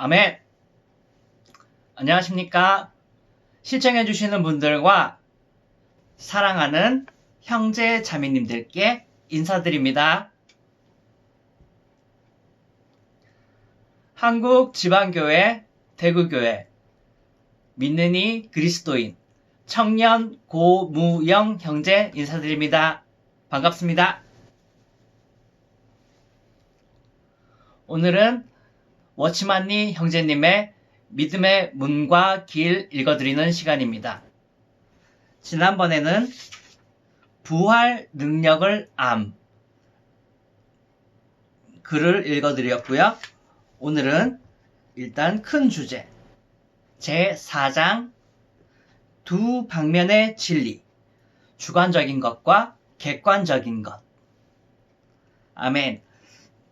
아멘. 안녕하십니까. 시청해주시는 분들과 사랑하는 형제 자매님들께 인사드립니다. 한국 지방교회 대구교회 믿는 이 그리스도인 청년 고무영 형제 인사드립니다. 반갑습니다. 오늘은 워치만니 형제님의 믿음의 문과 길 읽어드리는 시간입니다. 지난번에는 부활 능력을 암 글을 읽어드렸고요. 오늘은 일단 큰 주제 제 4장 두 방면의 진리 주관적인 것과 객관적인 것 아멘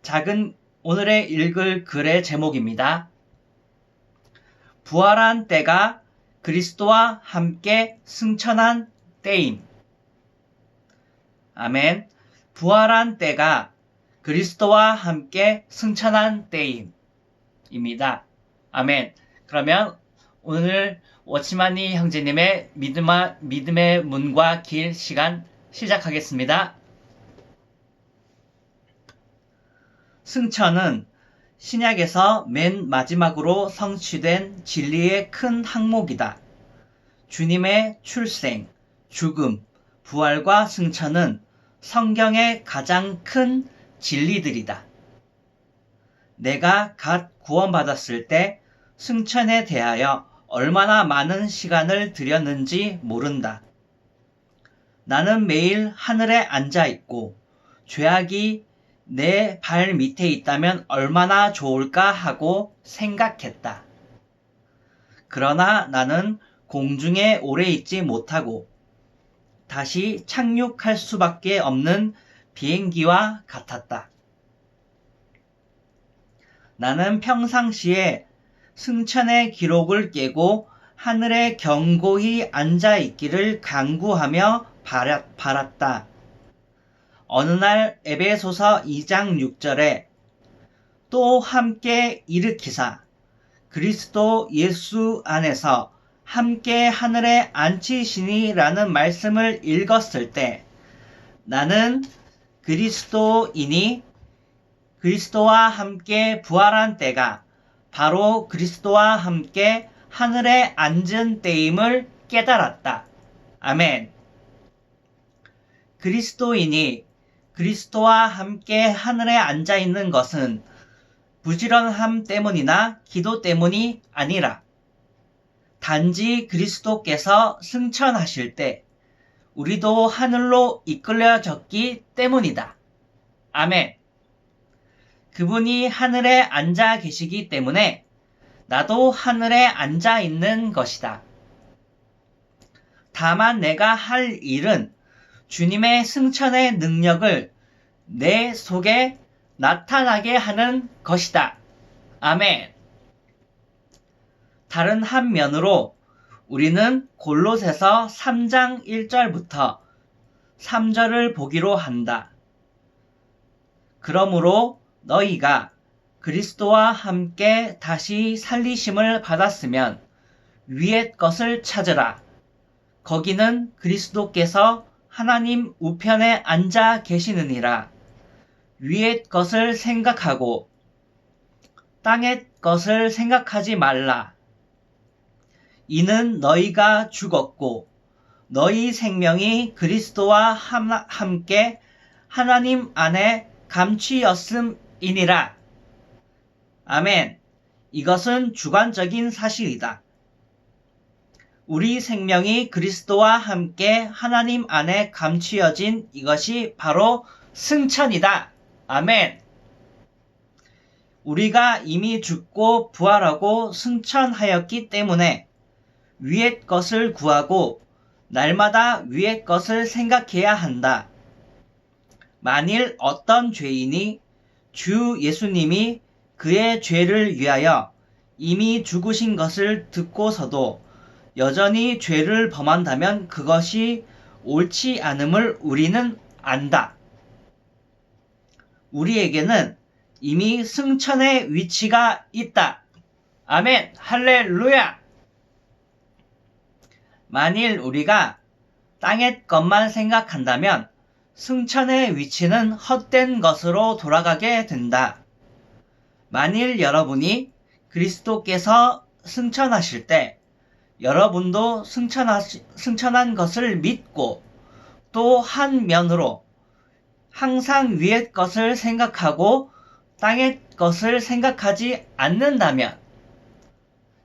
작은 오늘의 읽을 글의 제목입니다. 부활한 때가 그리스도와 함께 승천한 때임. 아멘. 부활한 때가 그리스도와 함께 승천한 때임입니다. 아멘. 그러면 오늘 워치마니 형제님의 믿음의 문과 길 시간 시작하겠습니다. 승천은 신약에서 맨 마지막으로 성취된 진리의 큰 항목이다. 주님의 출생, 죽음, 부활과 승천은 성경의 가장 큰 진리들이다. 내가 갓 구원받았을 때 승천에 대하여 얼마나 많은 시간을 들였는지 모른다. 나는 매일 하늘에 앉아 있고 죄악이 내 발 밑에 있다면 얼마나 좋을까 하고 생각했다. 그러나 나는 공중에 오래 있지 못하고 다시 착륙할 수밖에 없는 비행기와 같았다. 나는 평상시에 승천의 기록을 깨고 하늘에 견고히 앉아 있기를 강구하며 바랐다. 어느 날 에베소서 2장 6절에 또 함께 일으키사 그리스도 예수 안에서 함께 하늘에 앉히시니라는 말씀을 읽었을 때 나는 그리스도인이 그리스도와 함께 부활한 때가 바로 그리스도와 함께 하늘에 앉은 때임을 깨달았다. 아멘. 그리스도인이 그리스도와 함께 하늘에 앉아 있는 것은 부지런함 때문이나 기도 때문이 아니라 단지 그리스도께서 승천하실 때 우리도 하늘로 이끌려졌기 때문이다. 아멘. 그분이 하늘에 앉아 계시기 때문에 나도 하늘에 앉아 있는 것이다. 다만 내가 할 일은 주님의 승천의 능력을 내 속에 나타나게 하는 것이다. 아멘. 다른 한 면으로 우리는 골로새서 3장 1절부터 3절을 보기로 한다. 그러므로 너희가 그리스도와 함께 다시 살리심을 받았으면 위의 것을 찾으라. 거기는 그리스도께서 하나님 우편에 앉아 계시느니라. 위의 것을 생각하고 땅의 것을 생각하지 말라. 이는 너희가 죽었고 너희 생명이 그리스도와 함께 하나님 안에 감취였음이니라. 아멘. 이것은 주관적인 사실이다. 우리 생명이 그리스도와 함께 하나님 안에 감추어진 이것이 바로 승천이다. 아멘. 우리가 이미 죽고 부활하고 승천하였기 때문에 위의 것을 구하고 날마다 위의 것을 생각해야 한다. 만일 어떤 죄인이 주 예수님이 그의 죄를 위하여 이미 죽으신 것을 듣고서도 여전히 죄를 범한다면 그것이 옳지 않음을 우리는 안다. 우리에게는 이미 승천의 위치가 있다. 아멘, 할렐루야! 만일 우리가 땅의 것만 생각한다면 승천의 위치는 헛된 것으로 돌아가게 된다. 만일 여러분이 그리스도께서 승천하실 때 여러분도 승천한 것을 믿고 또 한 면으로 항상 위의 것을 생각하고 땅의 것을 생각하지 않는다면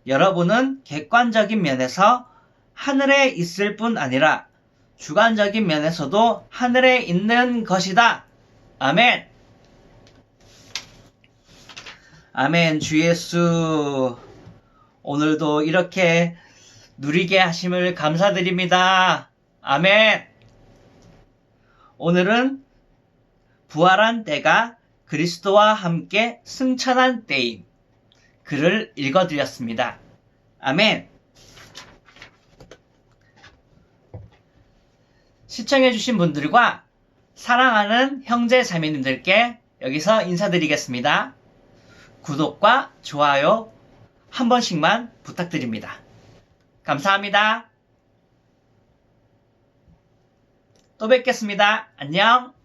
여러분은 객관적인 면에서 하늘에 있을 뿐 아니라 주관적인 면에서도 하늘에 있는 것이다. 아멘. 아멘. 주 예수. 오늘도 이렇게 누리게 하심을 감사드립니다. 아멘. 오늘은 부활한 때가 그리스도와 함께 승천한 때인 글을 읽어드렸습니다. 아멘. 시청해주신 분들과 사랑하는 형제 자매님들께 여기서 인사드리겠습니다. 구독과 좋아요 한 번씩만 부탁드립니다. 감사합니다. 또 뵙겠습니다. 안녕!